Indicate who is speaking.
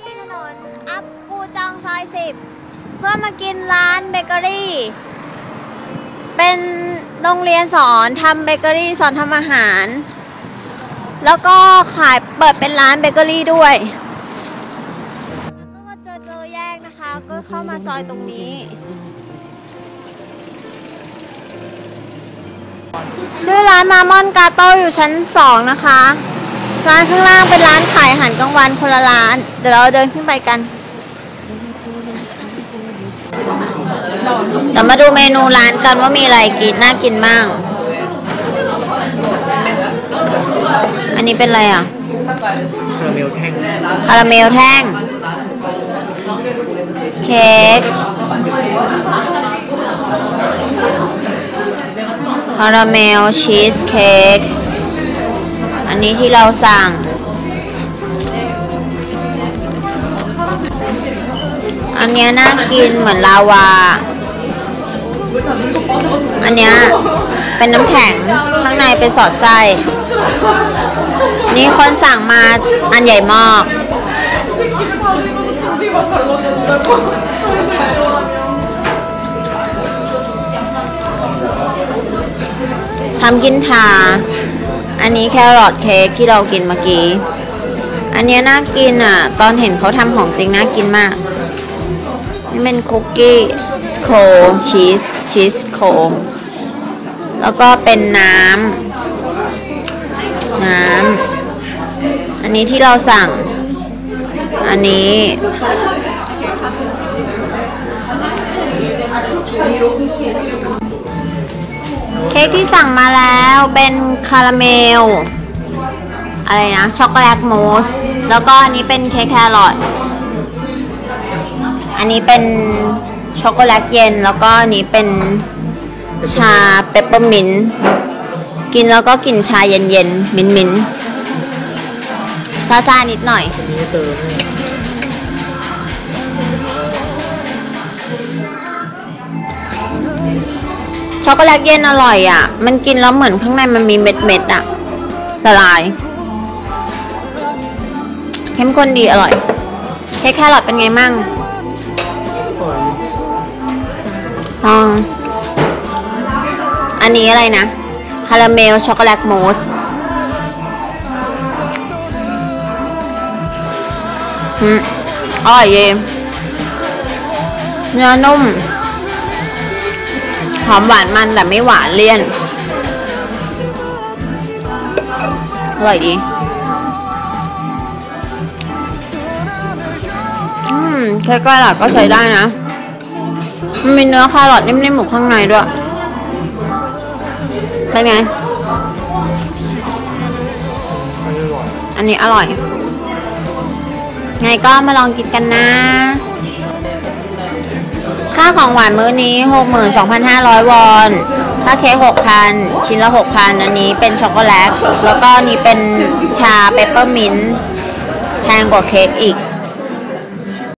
Speaker 1: ที่ถนน อัพกูจองซอยสิบเพื่อมากินร้านเบเกอรี่ เป็นโรงเรียนสอนทำเบเกอรี่สอนทำอาหาร แล้วก็ขายเปิดเป็นร้านเบเกอรี่ด้วยก็เจอเจอแยกนะคะ ก็เข้ามาซอยตรงนี้ ชื่อร้านมามอนกาโต้อยู่ชั้นสองนะคะ ร้านข้างล่างเป็นร้านขายอาหารกลางวันคนละร้าน เดี๋ยวเราเดินขึ้นไปกันเดี๋ยวมาดูเมนูร้านกันว่ามีอะไรกินน่ากินบ้าง อันนี้เป็นอะไรอะ
Speaker 2: คาราเมลแท่ง
Speaker 1: คาราเมลแท่ง เค้ก คาราเมลชีสเค้ก อันนี้ที่เราสั่ง อันเนี้ยน่ากินเหมือนลาวา อันเนี้ยเป็นน้ำแข็ง ข้างในเป็นสอดไส้ นี่คนสั่งมาอันใหญ่มาก ทำกินทา อันนี้แครอทเค้กที่เรากินเมื่อกี้ อันเนี้ยน่ากินอะ ตอนเห็นเขาทำของจริงน่ากินมากนี่เป็นคุกกี้สโคชีสชีสโคแล้วก็เป็นน้ำน้ำอันนี้ที่เราสั่ง อันนี้ เค้กที่สั่งมาแล้วเป็นคาราเมล อะไรนะ ช็อกโกแลตมูสแล้วก็อันนี้เป็นเค้กแครอทอันนี้เป็นช็อกโกแลตเย็น แล้วก็อันนี้เป็นชาเปปเปอร์มินต์กินแล้วก็กินชาเย็นๆ มินมินซาซานิดหน่อย
Speaker 2: นี่เติมให้
Speaker 1: ช็อกโกแลตเย็นอร่อยอะ มันกินแล้วเหมือนข้างในมันมีเม็ดเม็ดอะละลาย เข้มข้นดีอร่อยเค้กแครอทเป็นไงมั่ง
Speaker 2: อน
Speaker 1: ลองอันนี้อะไรนะ คาราเมลช็อกโกแลตมูสอืมอร่อยเยเนื้อนุ่ม หอมหวานมันแต่ไม่หวานเลี่ยน อร่อยดี อืมแค่ใกล้หลักก็ใช้ได้นะ มันมีเนื้อแครอทนิ่มๆอยู่ข้างในด้วยเป็นไง
Speaker 2: อั
Speaker 1: นนี้อร่อย ไงก็มาลองกินกันนะ ค่าของหวานมื้อนี้ 62,500 วอน ค่าเค้ก6,000 ชิ้นละ 6,000 อันนี้เป็นช็อกโกแลต แล้วก็นนี้เป็นชาเปปเปอร์มินต์แพงกว่าเค้กอีก